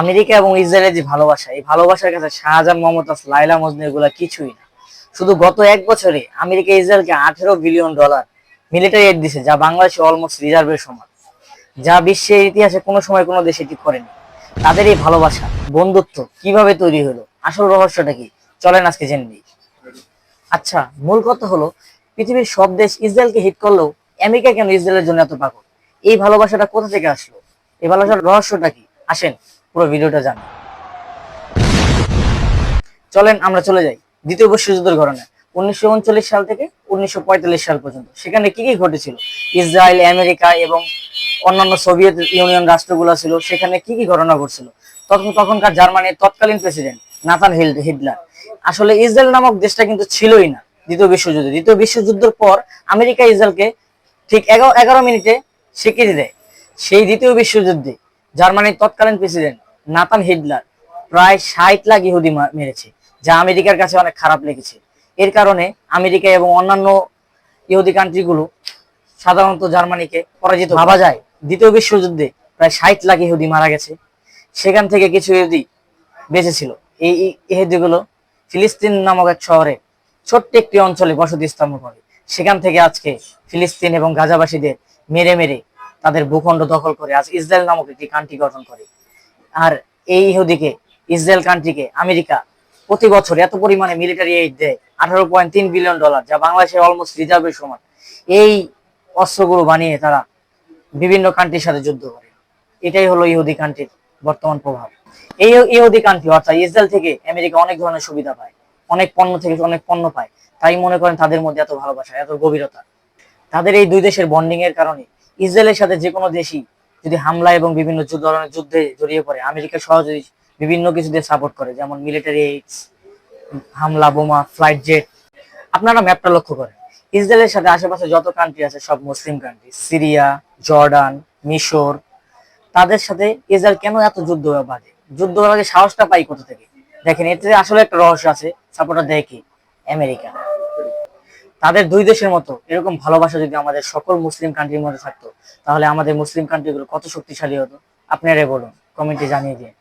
America এবং ইসরায়েলের যে ভালোবাসা, এই ভালোবাসার কাছে শাহজাহান মমতাজ লাইলা মজনু এগুলা কিছুই না। শুধু গত এক বছরে আমেরিকা ইসরায়েলকে আঠেরো বিলিয়ন ডলার মিলিটারি এড দিছে, যা বাংলাদেশে অলমোস্ট রিজার্ভের সমান, যা বিশ্বের ইতিহাসে কোনো সময় কোনো দেশ এটি করেনি। তাদের এই ভালোবাসা, বন্ধুত্ব কীভাবে তৈরি হলো, আসল রহস্যটা কি? চলেন আজকে জেনে নিই। আচ্ছা মূল কথা হলো, পৃথিবীর সব দেশ ইসরায়েলকে হিট করলেও আমেরিকা কেন ইসরায়েলের জন্য এত পাগল? এই ভালোবাসাটা কোথা থেকে আসলো? এই ভালোবাসার রহস্যটা কি? আসেন। পুরো ভিডিওটা জানি। চলেন আমরা চলে যাই দ্বিতীয় বিশ্বযুদ্ধের ঘটনা উনিশশো উনচল্লিশ সাল থেকে উনিশশো পঁয়তাল্লিশ সাল পর্যন্ত। সেখানে কি কি ঘটেছিল? ইসরায়েল, আমেরিকা এবং অন্যান্য সোভিয়েত ইউনিয়ন রাষ্ট্রগুলো ছিল। সেখানে কি কি ঘটনা ঘটছিল? তখন তখনকার জার্মানির তৎকালীন প্রেসিডেন্ট নাথান হিল হিটলার। আসলে ইসরায়েল নামক দেশটা কিন্তু ছিলই না দ্বিতীয় বিশ্বযুদ্ধে। দ্বিতীয় বিশ্বযুদ্ধের পর আমেরিকা ইসরায়েলকে ঠিক এগারো এগারো মিনিটে স্বীকৃতি দেয়। সেই দ্বিতীয় বিশ্বযুদ্ধে জার্মানির তৎকালীন প্রেসিডেন্ট নাতান হিটলার প্রায় ষাট লাখ ইহুদি মেরেছে, যা আমেরিকার কাছে অনেক খারাপ লেগেছে। এর কারণে আমেরিকা এবং অন্যান্য ইহুদি কান্ট্রিগুলো সাধারণত জার্মানিকে পরাজিত। ভাবা যায়, দ্বিতীয় বিশ্বযুদ্ধে প্রায় ষাট লাখ ইহুদি মারা গেছে। সেখান থেকে কিছু ইহুদি বেঁচেছিল। এই ইহুদিগুলো ফিলিস্তিন নামক এক শহরে ছোট্ট একটি অঞ্চলে বসতি স্থাপন করে। সেখান থেকে আজকে ফিলিস্তিন এবং গাজাবাসীদের মেরে মেরে তাদের ভূখণ্ড দখল করে আজ ইসরায়েল নামক একটি কান্ট্রি গঠন করে। আর এই ইহুদিকে, ইসরায়েল কান্ট্রিকে, আমেরিকা প্রতি বছর এত পরিমাণে মিলিটারি এইড দেয়, আঠারো পয়েন্ট তিন বিলিয়ন ডলার যা বাংলাদেশের অলমোস্ট রিজার্ভের সমান। এই অস্ত্রগুলো বানিয়ে তারা বিভিন্ন কান্ট্রির সাথে যুদ্ধ করে। এটাই হলো ইহুদি কান্ট্রির বর্তমান প্রভাব। এই ইহুদি কান্ট্রি অর্থাৎ ইসরায়েল থেকে আমেরিকা অনেক ধরনের সুবিধা পায়, অনেক পণ্য থেকে অনেক পণ্য পায়। তাই মনে করেন তাদের মধ্যে এত ভালোবাসা, এত গভীরতা। তাদের এই দুই দেশের বন্ডিং এর কারণে ইসরায়েলের সাথে যে কোনো দেশই যদি হামলা এবং বিভিন্ন ধরনের যুদ্ধে জড়িয়ে পড়ে, আমেরিকা সহজেই বিভিন্ন কিছু দিয়ে সাপোর্ট করে, যেমন মিলিটারি এইডস হামলা, বোমা ফ্লাইট জেট আপনারা ম্যাপটা লক্ষ্য করেন। ইসরায়েলের সাথে আশেপাশে যত কান্ট্রি আছে, সব মুসলিম কান্ট্রি সিরিয়া, জর্ডান, মিশর, তাদের সাথে ইসরায়েল কেন এত যুদ্ধ বাঁধে? যুদ্ধ আগে সাহসটা পাই কোথা থেকে? দেখেন, এতে আসলে একটা রহস্য আছে সাপোর্টার দেয় কি? আমেরিকা। তাদের দুই দেশের মতো এরকম ভালোবাসা যদি আমাদের সকল মুসলিম কান্ট্রির মধ্যে থাকতো, তাহলে আমাদের মুসলিম কান্ট্রিগুলো কত শক্তিশালী হতো? আপনারাই বলুন কমেন্টে জানিয়ে দিন।